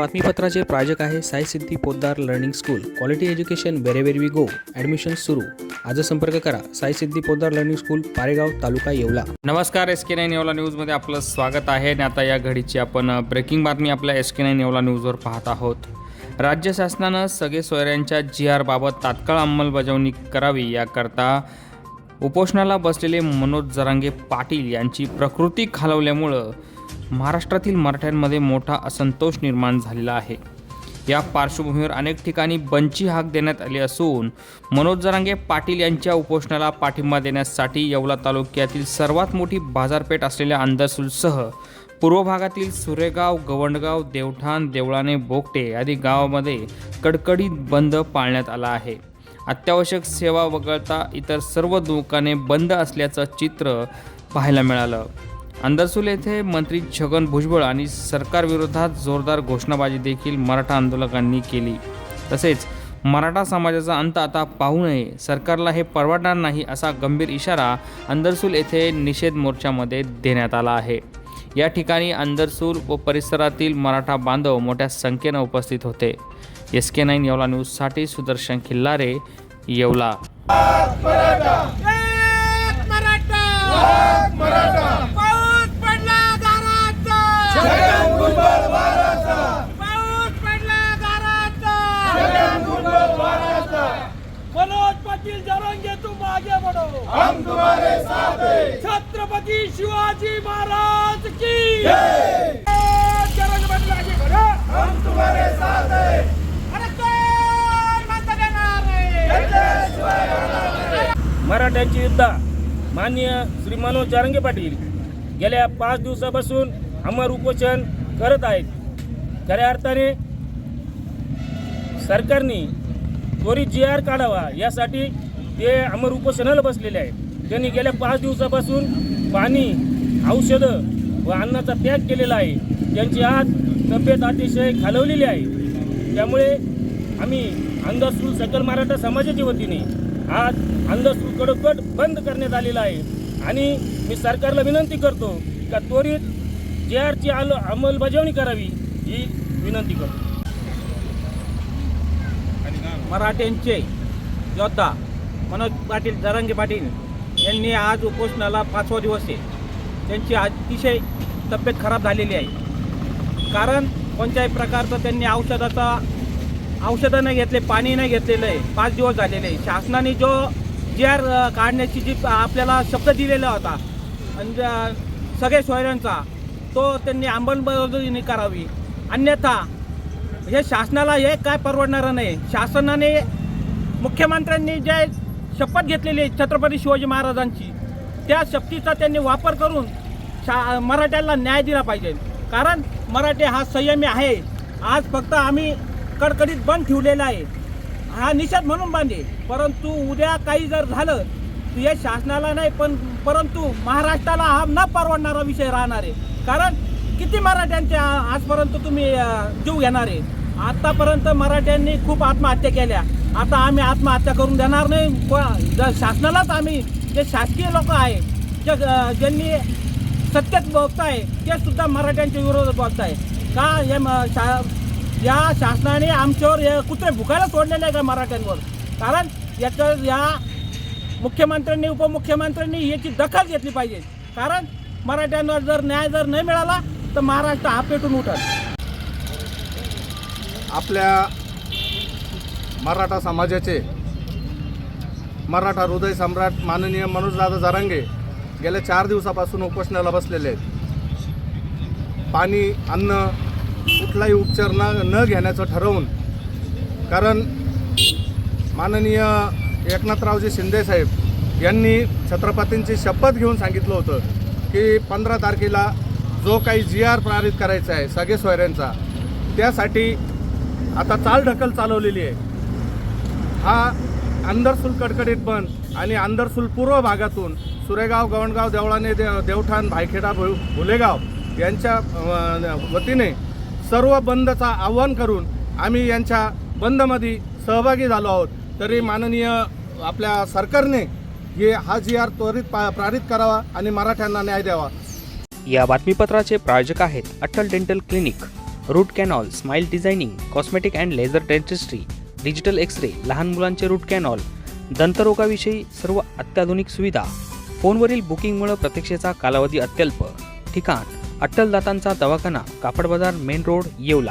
बातमीपत्राचे प्रायोजक आहे Sai Siddhi Podar learning school. Quality education wherever we go admission सुरू. आज संपर्क करा. Sai Siddhi Podar learning school Paregaon taluka Yeola. नमस्कार एस के नाईन येवला न्यूजमध्ये आपलं स्वागत आहे. आणि आता या घडीची आपण ब्रेकिंग बातमी आपल्या एस के नाईन येवला न्यूजवर पाहत आहोत. राज्य शासनानं सगळे सोयऱ्यांच्या जी आरबाबत तात्काळ अंमलबजावणी करावी याकरता उपोषणाला बसलेले मनोज जरांगे पाटील यांची प्रकृती खालवल्यामुळं महाराष्ट्रातील मराठ्यांमध्ये मोठा असंतोष निर्माण झालेला आहे. या पार्श्वभूमीवर अनेक ठिकाणी बंची हाक देण्यात आली असून मनोज जरांगे पाटील यांच्या उपोषणाला पाठिंबा देण्यासाठी येवला तालुक्यातील सर्वात मोठी बाजारपेठ असलेल्या अंदरसूलसह पूर्व भागातील सुरेगाव गवंडगाव देवठाण देवळाणे बोगटे आदी गावामध्ये कडकडीत बंद पाळण्यात आला आहे. अत्यावश्यक सेवा वगळता इतर सर्व दुकाने बंद असल्याचं चित्र पाहायला मिळालं. अंदरसूल येथे मंत्री छगन भुजबळ आणि सरकारविरोधात जोरदार घोषणाबाजी देखील मराठा आंदोलकांनी केली. तसेच मराठा समाजाचा अंत आता पाहू नये सरकारला हे परवडणार नाही असा गंभीर इशारा अंदरसूल येथे निषेध मोर्चामध्ये देण्यात आला आहे. या ठिकाणी अंदरसूल व परिसरातील मराठा बांधव मोठ्या संख्येनं उपस्थित होते. एस के नाईन येवला न्यूजसाठी सुदर्शन खिल्लारे येवला. पाटील जरांगे तुम आगे बढ़ो हम तुम्हारे साथ हैं. छत्रपति शिवाजी महाराज की. जरंग पाटील आगे बढ़ो. हम तुम्हारे साथ हैं. अरे कोण माता देणार रे? मराठ्यांची युद्ध माननीय श्री मनोज जारंगे पाटील गेल्या पाच दिवसापासून अमर उपोषण करत आहेत. खऱ्या अर्थाने सरकारने त्वरित जी आर काढावा यासाठी ते अमर उपोषणाला बसलेले आहेत. त्यांनी गेल्या पाच दिवसापासून पाणी औषधं व अन्नाचा त्याग केलेला आहे. त्यांची आज तब्येत अतिशय खालवलेली आहे. त्यामुळे आम्ही अंधसूल सकल मराठा समाजाच्या वतीने आज अंधसूल कडकट बंद करण्यात आलेला आहे. आणि मी सरकारला विनंती करतो का त्वरित जे आरची आल अंमलबजावणी करावी ही विनंती करतो. मराठ्यांचे योद्धा मनोज पाटील जरांगे पाटील यांनी आज उपोषणाला पाचवा दिवस आहे. त्यांची अतिशय तब्येत खराब झालेली आहे. कारण कोणत्याही प्रकारचं त्यांनी औषधाचा औषधं नाही घेतले पाणी नाही घेतलेलं आहे. पाच दिवस झालेले आहे. शासनाने जो जी आर काढण्याची जी आपल्याला शब्द दिलेला होता आणि सगळे सोयऱ्यांचा तो त्यांनी अंमलबजावणी करावी. अन्यथा हे शासनाला हे काय परवडणारं नाही. शासनाने मुख्यमंत्र्यांनी जे शपथ घेतलेली आहे छत्रपती शिवाजी महाराजांची. त्या शक्तीचा त्यांनी वापर करून शा मराठ्याला न्याय दिला पाहिजे. कारण मराठे हा संयमी आहे. आज फक्त आम्ही कडकडीत बंद ठेवलेला आहे. हा निषेध म्हणून बांधे परंतु उद्या काही जर झालं तर हे शासनाला नाही पण परंतु महाराष्ट्राला हा न परवडणारा विषय राहणार आहे. कारण किती मराठ्यांचे आजपर्यंत तुम्ही जीव घेणार आहे. आत्तापर्यंत मराठ्यांनी खूप आत्महत्या केल्या. आता आम्ही आत्महत्या करून देणार नाही. प- शासनालाच आम्ही जे शासकीय लोक आहे जे ज्यांनी सत्तेत बोलताय ते सुद्धा मराठ्यांच्या विरोधात बोलताय. का हे म- शा या शासनाने आमच्यावर हे कुत्रे भुकायला सोडलेले आहे का मराठ्यांवर? कारण याचं या मुख्यमंत्र्यांनी उपमुख्यमंत्र्यांनी याची दखल घेतली पाहिजे. कारण मराठ्यांवर जर न्याय जर नाही मिळाला तर महाराष्ट्र हा पेटून उठत आपल्या मराठा समाजाचे मराठा हृदय सम्राट माननीय मनोजदादा जरांगे गेल्या चार दिवसापासून उपोषणाला बसलेले आहेत. पाणी अन्न कुठलाही उपचार न न घेण्याचं ठरवून कारण माननीय एकनाथरावजी शिंदेसाहेब यांनी छत्रपतींची शपथ घेऊन सांगितलं होतं की पंधरा तारखेला जो काही जी आर पारित करायचा आहे सगळे सोयऱ्यांचा त्यासाठी आता चाल ढकल चालवलेली आहे. हा अंदरसूल कडकडीत बंद आणि अंधरसूल पूर्व भागातून सुरेगाव गवणगाव देवळाने दे देवठाण भायखेडा भु भुलेगाव यांच्या वतीने सर्व बंदचा आव्हान करून आम्ही यांच्या बंदमध्ये सहभागी झालो आहोत. तरी माननीय आपल्या सरकारने हे हा जी आर त्वरित पा पारित करावा आणि मराठ्यांना न्याय द्यावा. या बातमीपत्राचे प्रायोजक आहेत Atal dental clinic root canal smile designing cosmetic and laser dentistry digital X ray लहान मुलांचे रूट कॅनॉल दंतरोगाविषयी सर्व अत्याधुनिक सुविधा फोनवरील बुकिंगमुळे प्रतीक्षेचा कालावधी अत्यल्प. ठिकाण अट्टल दातांचा दवाखाना कापड बाजार मेन रोड येवला.